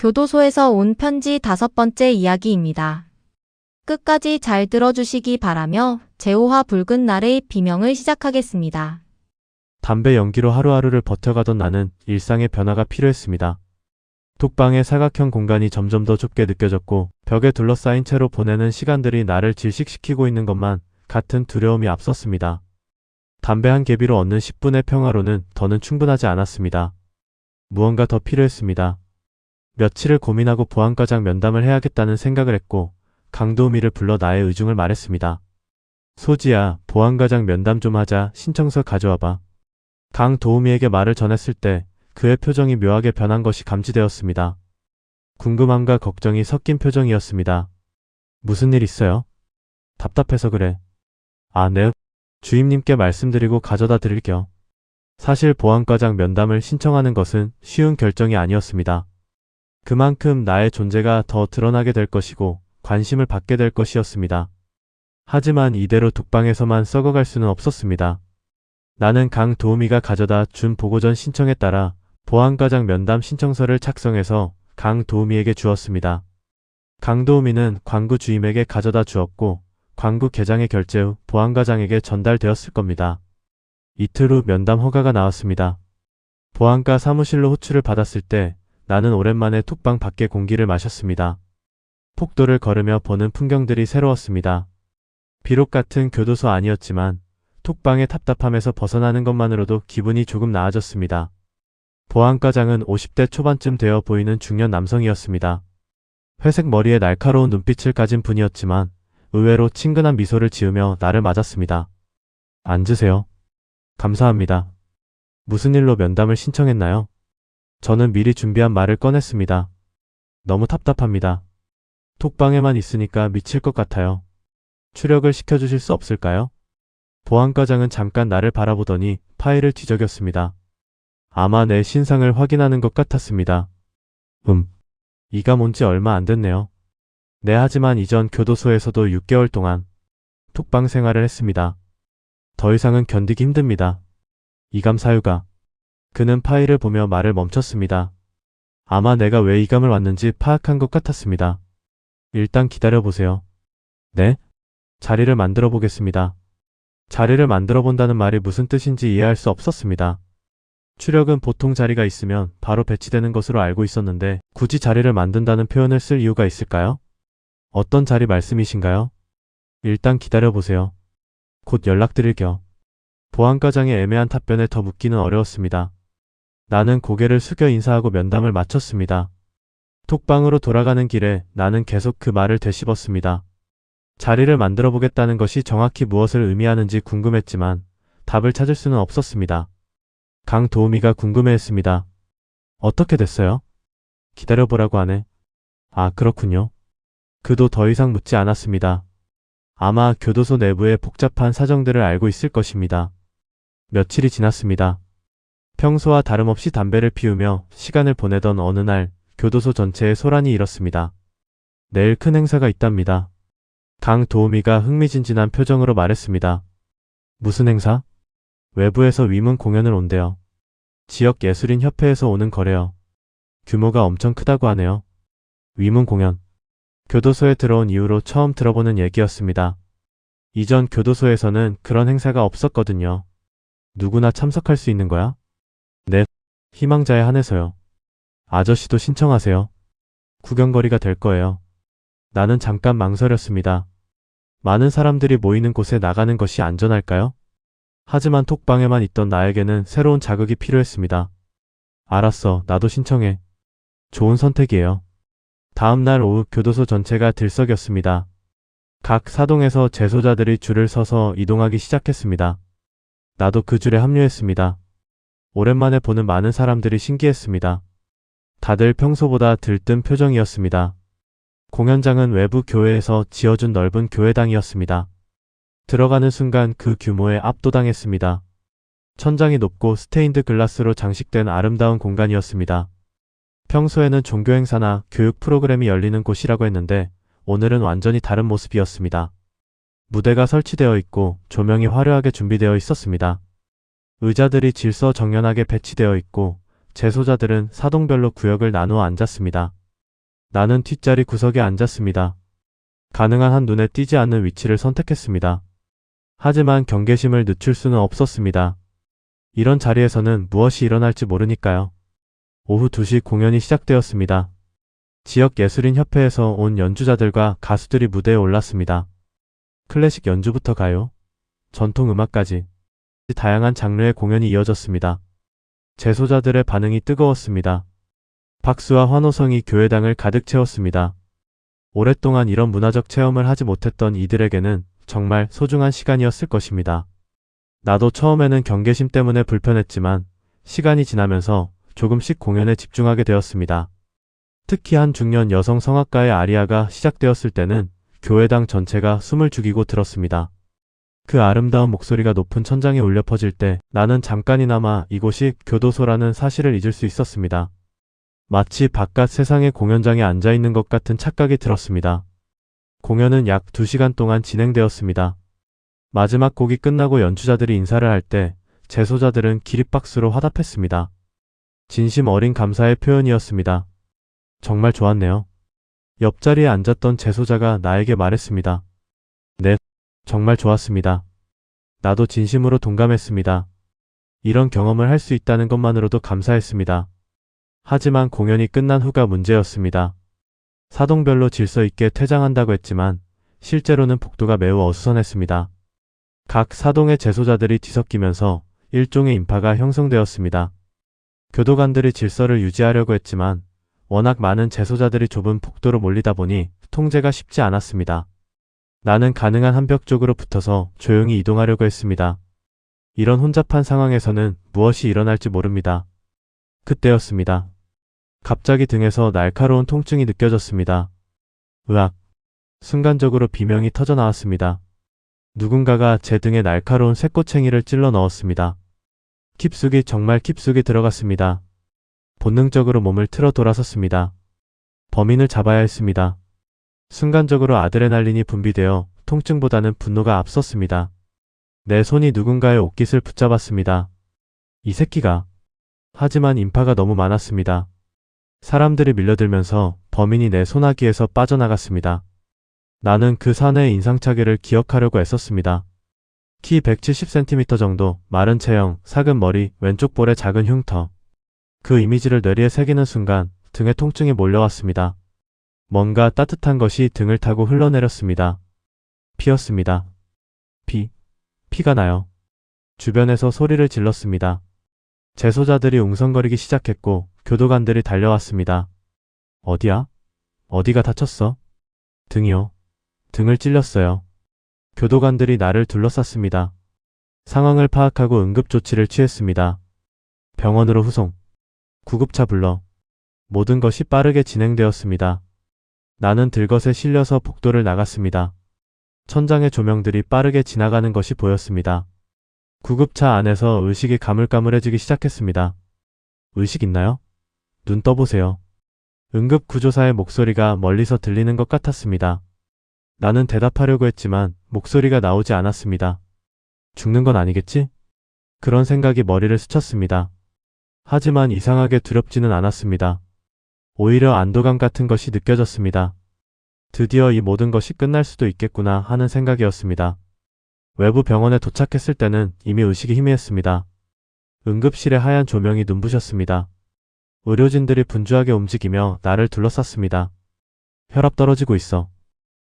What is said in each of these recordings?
교도소에서 온 편지 다섯 번째 이야기입니다. 끝까지 잘 들어주시기 바라며 제호화 붉은 날의 비명을 시작하겠습니다. 담배 연기로 하루하루를 버텨가던 나는 일상의 변화가 필요했습니다. 톡방의 사각형 공간이 점점 더 좁게 느껴졌고 벽에 둘러싸인 채로 보내는 시간들이 나를 질식시키고 있는 것만 같은 두려움이 앞섰습니다. 담배 한 개비로 얻는 10분의 평화로는 더는 충분하지 않았습니다. 무언가 더 필요했습니다. 며칠을 고민하고 보안과장 면담을 해야겠다는 생각을 했고 강도우미를 불러 나의 의중을 말했습니다. 소지야, 보안과장 면담 좀 하자 신청서 가져와봐. 강도우미에게 말을 전했을 때 그의 표정이 묘하게 변한 것이 감지되었습니다. 궁금함과 걱정이 섞인 표정이었습니다. 무슨 일 있어요? 답답해서 그래. 아, 네. 주임님께 말씀드리고 가져다 드릴게요. 사실 보안과장 면담을 신청하는 것은 쉬운 결정이 아니었습니다. 그만큼 나의 존재가 더 드러나게 될 것이고 관심을 받게 될 것이었습니다. 하지만 이대로 독방에서만 썩어갈 수는 없었습니다. 나는 강 도우미가 가져다 준 보고전 신청에 따라 보안과장 면담 신청서를 작성해서 강 도우미에게 주었습니다. 강 도우미는 광구 주임에게 가져다 주었고 광구 계장의 결제 후 보안과장에게 전달되었을 겁니다. 이틀 후 면담 허가가 나왔습니다. 보안과 사무실로 호출을 받았을 때 나는 오랜만에 톡방 밖의 공기를 마셨습니다. 폭도를 걸으며 보는 풍경들이 새로웠습니다. 비록 같은 교도소 아니었지만 톡방의 답답함에서 벗어나는 것만으로도 기분이 조금 나아졌습니다. 보안과장은 50대 초반쯤 되어 보이는 중년 남성이었습니다. 회색 머리에 날카로운 눈빛을 가진 분이었지만 의외로 친근한 미소를 지으며 나를 맞았습니다. 앉으세요. 감사합니다. 무슨 일로 면담을 신청했나요? 저는 미리 준비한 말을 꺼냈습니다. 너무 답답합니다. 톡방에만 있으니까 미칠 것 같아요. 추력을 시켜주실 수 없을까요? 보안과장은 잠깐 나를 바라보더니 파일을 뒤적였습니다. 아마 내 신상을 확인하는 것 같았습니다. 음. 이가 온지 얼마 안 됐네요. 네, 하지만 이전 교도소에서도 6개월 동안 톡방 생활을 했습니다. 더 이상은 견디기 힘듭니다. 이감 사유가. 그는 파일을 보며 말을 멈췄습니다. 아마 내가 왜 이감을 왔는지 파악한 것 같았습니다. 일단 기다려보세요. 네? 자리를 만들어 보겠습니다. 자리를 만들어 본다는 말이 무슨 뜻인지 이해할 수 없었습니다. 추력은 보통 자리가 있으면 바로 배치되는 것으로 알고 있었는데 굳이 자리를 만든다는 표현을 쓸 이유가 있을까요? 어떤 자리 말씀이신가요? 일단 기다려보세요. 곧 연락드릴게요. 보안과장의 애매한 답변에 더 묻기는 어려웠습니다. 나는 고개를 숙여 인사하고 면담을 마쳤습니다. 톡방으로 돌아가는 길에 나는 계속 그 말을 되씹었습니다. 자리를 만들어 보겠다는 것이 정확히 무엇을 의미하는지 궁금했지만 답을 찾을 수는 없었습니다. 강 도우미가 궁금해했습니다. 어떻게 됐어요? 기다려보라고 하네. 아, 그렇군요. 그도 더 이상 묻지 않았습니다. 아마 교도소 내부의 복잡한 사정들을 알고 있을 것입니다. 며칠이 지났습니다. 평소와 다름없이 담배를 피우며 시간을 보내던 어느 날 교도소 전체에 소란이 일었습니다. 내일 큰 행사가 있답니다. 강 도우미가 흥미진진한 표정으로 말했습니다. 무슨 행사? 외부에서 위문 공연을 온대요. 지역 예술인 협회에서 오는 거래요. 규모가 엄청 크다고 하네요. 위문 공연. 교도소에 들어온 이후로 처음 들어보는 얘기였습니다. 이전 교도소에서는 그런 행사가 없었거든요. 누구나 참석할 수 있는 거야? 네. 희망자에 한해서요. 아저씨도 신청하세요. 구경거리가 될 거예요. 나는 잠깐 망설였습니다. 많은 사람들이 모이는 곳에 나가는 것이 안전할까요? 하지만 톡방에만 있던 나에게는 새로운 자극이 필요했습니다. 알았어, 나도 신청해. 좋은 선택이에요. 다음 날 오후 교도소 전체가 들썩였습니다. 각 사동에서 재소자들이 줄을 서서 이동하기 시작했습니다. 나도 그 줄에 합류했습니다. 오랜만에 보는 많은 사람들이 신기했습니다. 다들 평소보다 들뜬 표정이었습니다. 공연장은 외부 교회에서 지어준 넓은 교회당이었습니다. 들어가는 순간 그 규모에 압도당했습니다. 천장이 높고 스테인드 글라스로 장식된 아름다운 공간이었습니다. 평소에는 종교 행사나 교육 프로그램이 열리는 곳이라고 했는데 오늘은 완전히 다른 모습이었습니다. 무대가 설치되어 있고 조명이 화려하게 준비되어 있었습니다. 의자들이 질서 정연하게 배치되어 있고 재소자들은 사동별로 구역을 나누어 앉았습니다. 나는 뒷자리 구석에 앉았습니다. 가능한 한 눈에 띄지 않는 위치를 선택했습니다. 하지만 경계심을 늦출 수는 없었습니다. 이런 자리에서는 무엇이 일어날지 모르니까요. 오후 2시 공연이 시작되었습니다. 지역 예술인 협회에서 온 연주자들과 가수들이 무대에 올랐습니다. 클래식 연주부터 가요, 전통 음악까지 다양한 장르의 공연이 이어졌습니다. 재소자들의 반응이 뜨거웠습니다. 박수와 환호성이 교회당을 가득 채웠습니다. 오랫동안 이런 문화적 체험을 하지 못했던 이들에게는 정말 소중한 시간이었을 것입니다. 나도 처음에는 경계심 때문에 불편했지만 시간이 지나면서 조금씩 공연에 집중하게 되었습니다. 특히 한 중년 여성 성악가의 아리아가 시작되었을 때는 교회당 전체가 숨을 죽이고 들었습니다. 그 아름다운 목소리가 높은 천장에 울려 퍼질 때 나는 잠깐이나마 이곳이 교도소라는 사실을 잊을 수 있었습니다. 마치 바깥 세상의 공연장에 앉아 있는 것 같은 착각이 들었습니다. 공연은 약 2시간 동안 진행되었습니다. 마지막 곡이 끝나고 연주자들이 인사를 할 때 재소자들은 기립박수로 화답했습니다. 진심 어린 감사의 표현이었습니다. 정말 좋았네요. 옆자리에 앉았던 재소자가 나에게 말했습니다. 네, 정말 좋았습니다. 나도 진심으로 동감했습니다. 이런 경험을 할 수 있다는 것만으로도 감사했습니다. 하지만 공연이 끝난 후가 문제였습니다. 사동별로 질서 있게 퇴장한다고 했지만 실제로는 복도가 매우 어수선했습니다. 각 사동의 재소자들이 뒤섞이면서 일종의 인파가 형성되었습니다. 교도관들이 질서를 유지하려고 했지만 워낙 많은 재소자들이 좁은 복도로 몰리다 보니 통제가 쉽지 않았습니다. 나는 가능한 한 벽 쪽으로 붙어서 조용히 이동하려고 했습니다. 이런 혼잡한 상황에서는 무엇이 일어날지 모릅니다. 그때였습니다. 갑자기 등에서 날카로운 통증이 느껴졌습니다. 으악. 순간적으로 비명이 터져 나왔습니다. 누군가가 제 등에 날카로운 쇠꼬챙이를 찔러 넣었습니다. 킵숙이 정말 킵숙이 들어갔습니다. 본능적으로 몸을 틀어 돌아섰습니다. 범인을 잡아야 했습니다. 순간적으로 아드레날린이 분비되어 통증보다는 분노가 앞섰습니다. 내 손이 누군가의 옷깃을 붙잡았습니다. 이 새끼가. 하지만 인파가 너무 많았습니다. 사람들이 밀려들면서 범인이 내 소나기에서 빠져나갔습니다. 나는 그 사내의 인상착의를 기억하려고 애썼습니다. 키 170cm 정도, 마른 체형, 사근 머리, 왼쪽 볼에 작은 흉터. 그 이미지를 뇌리에 새기는 순간 등에 통증이 몰려왔습니다. 뭔가 따뜻한 것이 등을 타고 흘러내렸습니다. 피었습니다. 피, 피가 나요. 주변에서 소리를 질렀습니다. 재소자들이 웅성거리기 시작했고 교도관들이 달려왔습니다. 어디야? 어디가 다쳤어? 등이요. 등을 찔렸어요. 교도관들이 나를 둘러쌌습니다. 상황을 파악하고 응급조치를 취했습니다. 병원으로 후송. 구급차 불러. 모든 것이 빠르게 진행되었습니다. 나는 들것에 실려서 복도를 나갔습니다. 천장의 조명들이 빠르게 지나가는 것이 보였습니다. 구급차 안에서 의식이 가물가물해지기 시작했습니다. 의식 있나요? 눈 떠보세요. 응급구조사의 목소리가 멀리서 들리는 것 같았습니다. 나는 대답하려고 했지만 목소리가 나오지 않았습니다. 죽는 건 아니겠지? 그런 생각이 머리를 스쳤습니다. 하지만 이상하게 두렵지는 않았습니다. 오히려 안도감 같은 것이 느껴졌습니다. 드디어 이 모든 것이 끝날 수도 있겠구나 하는 생각이었습니다. 외부 병원에 도착했을 때는 이미 의식이 희미했습니다. 응급실의 하얀 조명이 눈부셨습니다. 의료진들이 분주하게 움직이며 나를 둘러쌌습니다. 혈압 떨어지고 있어.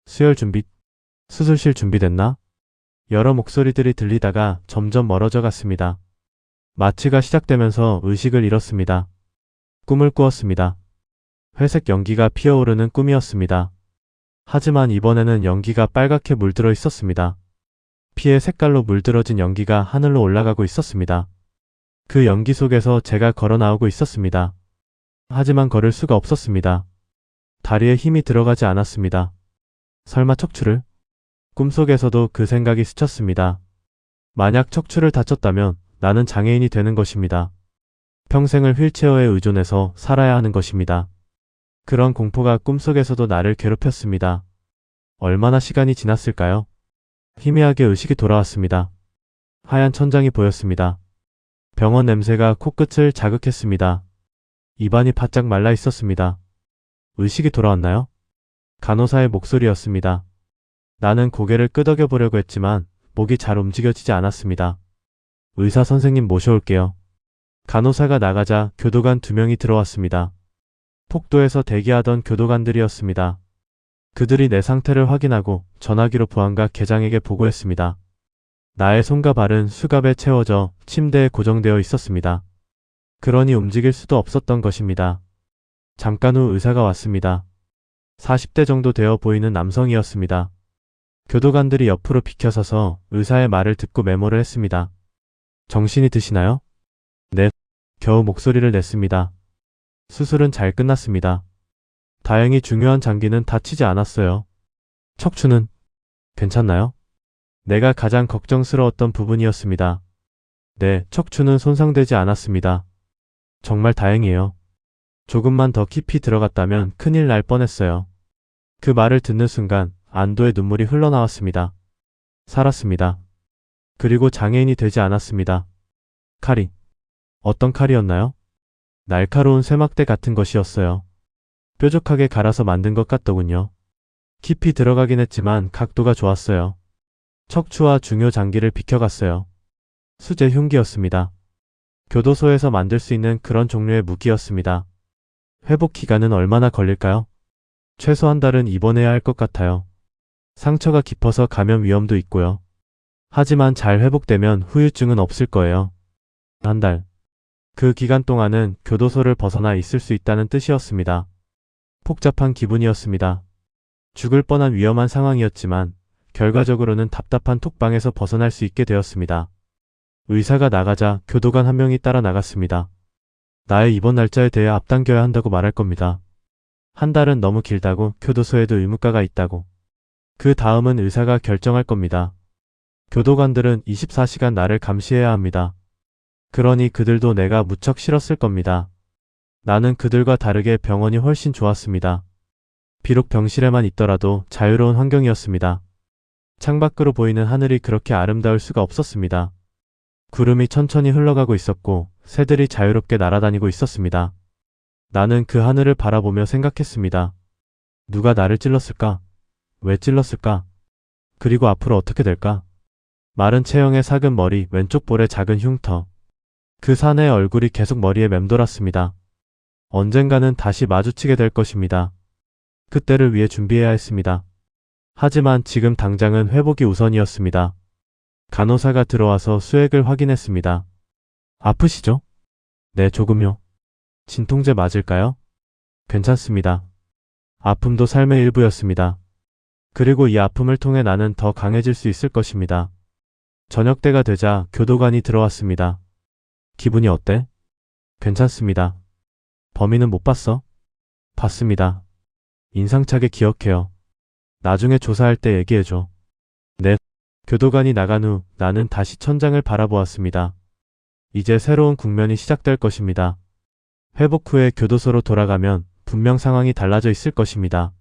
수혈 준비, 수술실 준비됐나? 여러 목소리들이 들리다가 점점 멀어져 갔습니다. 마취가 시작되면서 의식을 잃었습니다. 꿈을 꾸었습니다. 회색 연기가 피어오르는 꿈이었습니다. 하지만 이번에는 연기가 빨갛게 물들어 있었습니다. 피의 색깔로 물들어진 연기가 하늘로 올라가고 있었습니다. 그 연기 속에서 제가 걸어 나오고 있었습니다. 하지만 걸을 수가 없었습니다. 다리에 힘이 들어가지 않았습니다. 설마 척추를? 꿈속에서도 그 생각이 스쳤습니다. 만약 척추를 다쳤다면 나는 장애인이 되는 것입니다. 평생을 휠체어에 의존해서 살아야 하는 것입니다. 그런 공포가 꿈속에서도 나를 괴롭혔습니다. 얼마나 시간이 지났을까요? 희미하게 의식이 돌아왔습니다. 하얀 천장이 보였습니다. 병원 냄새가 코끝을 자극했습니다. 입안이 바짝 말라 있었습니다. 의식이 돌아왔나요? 간호사의 목소리였습니다. 나는 고개를 끄덕여 보려고 했지만 목이 잘 움직여지지 않았습니다. 의사 선생님 모셔올게요. 간호사가 나가자 교도관 두 명이 들어왔습니다. 폭도에서 대기하던 교도관들이었습니다. 그들이 내 상태를 확인하고 전화기로 보안과 계장에게 보고했습니다. 나의 손과 발은 수갑에 채워져 침대에 고정되어 있었습니다. 그러니 움직일 수도 없었던 것입니다. 잠깐 후 의사가 왔습니다. 40대 정도 되어 보이는 남성이었습니다. 교도관들이 옆으로 비켜서서 의사의 말을 듣고 메모를 했습니다. 정신이 드시나요? 네. 겨우 목소리를 냈습니다. 수술은 잘 끝났습니다. 다행히 중요한 장기는 다치지 않았어요. 척추는 괜찮나요? 내가 가장 걱정스러웠던 부분이었습니다. 네, 척추는 손상되지 않았습니다. 정말 다행이에요. 조금만 더 깊이 들어갔다면 큰일 날 뻔했어요. 그 말을 듣는 순간 안도의 눈물이 흘러나왔습니다. 살았습니다. 그리고 장애인이 되지 않았습니다. 칼이 어떤 칼이었나요? 날카로운 쇠막대 같은 것이었어요. 뾰족하게 갈아서 만든 것 같더군요. 깊이 들어가긴 했지만 각도가 좋았어요. 척추와 중요 장기를 비켜갔어요. 수제 흉기였습니다. 교도소에서 만들 수 있는 그런 종류의 무기였습니다. 회복 기간은 얼마나 걸릴까요? 최소 한 달은 입원해야 할 것 같아요. 상처가 깊어서 감염 위험도 있고요. 하지만 잘 회복되면 후유증은 없을 거예요. 한 달. 그 기간 동안은 교도소를 벗어나 있을 수 있다는 뜻이었습니다. 복잡한 기분이었습니다. 죽을 뻔한 위험한 상황이었지만 결과적으로는 답답한 톡방에서 벗어날 수 있게 되었습니다. 의사가 나가자 교도관 한 명이 따라 나갔습니다. 나의 입원 날짜에 대해 앞당겨야 한다고 말할 겁니다. 한 달은 너무 길다고 교도소에도 의무과가 있다고. 그 다음은 의사가 결정할 겁니다. 교도관들은 24시간 나를 감시해야 합니다. 그러니 그들도 내가 무척 싫었을 겁니다. 나는 그들과 다르게 병원이 훨씬 좋았습니다. 비록 병실에만 있더라도 자유로운 환경이었습니다. 창밖으로 보이는 하늘이 그렇게 아름다울 수가 없었습니다. 구름이 천천히 흘러가고 있었고 새들이 자유롭게 날아다니고 있었습니다. 나는 그 하늘을 바라보며 생각했습니다. 누가 나를 찔렀을까? 왜 찔렀을까? 그리고 앞으로 어떻게 될까? 마른 체형의 작은 머리, 왼쪽 볼에 작은 흉터. 그 사내의 얼굴이 계속 머리에 맴돌았습니다. 언젠가는 다시 마주치게 될 것입니다. 그때를 위해 준비해야 했습니다. 하지만 지금 당장은 회복이 우선이었습니다. 간호사가 들어와서 수액을 확인했습니다. 아프시죠? 네, 조금요. 진통제 맞을까요? 괜찮습니다. 아픔도 삶의 일부였습니다. 그리고 이 아픔을 통해 나는 더 강해질 수 있을 것입니다. 저녁 때가 되자 교도관이 들어왔습니다. 기분이 어때? 괜찮습니다. 범인은 못 봤어? 봤습니다. 인상차게 기억해요. 나중에 조사할 때 얘기해줘. 네. 교도관이 나간 후 나는 다시 천장을 바라보았습니다. 이제 새로운 국면이 시작될 것입니다. 회복 후에 교도소로 돌아가면 분명 상황이 달라져 있을 것입니다.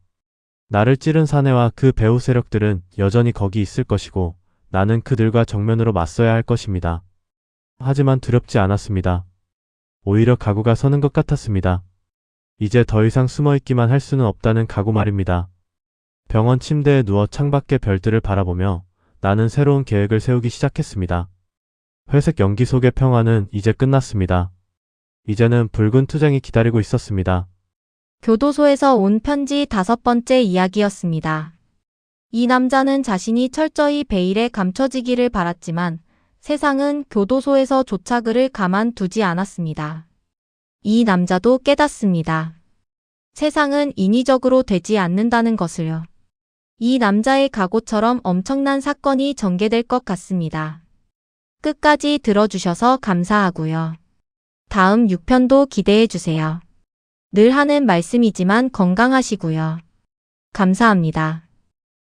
나를 찌른 사내와 그 배후 세력들은 여전히 거기 있을 것이고 나는 그들과 정면으로 맞서야 할 것입니다. 하지만 두렵지 않았습니다. 오히려 각오가 서는 것 같았습니다. 이제 더 이상 숨어 있기만 할 수는 없다는 각오 말입니다. 병원 침대에 누워 창밖의 별들을 바라보며 나는 새로운 계획을 세우기 시작했습니다. 회색 연기 속의 평화는 이제 끝났습니다. 이제는 붉은 투쟁이 기다리고 있었습니다. 교도소에서 온 편지 다섯 번째 이야기였습니다. 이 남자는 자신이 철저히 베일에 감춰지기를 바랐지만 세상은 교도소에서 조차 그를 가만두지 않았습니다. 이 남자도 깨닫습니다. 세상은 인위적으로 되지 않는다는 것을요. 이 남자의 각오처럼 엄청난 사건이 전개될 것 같습니다. 끝까지 들어주셔서 감사하고요. 다음 6편도 기대해 주세요. 늘 하는 말씀이지만 건강하시고요. 감사합니다.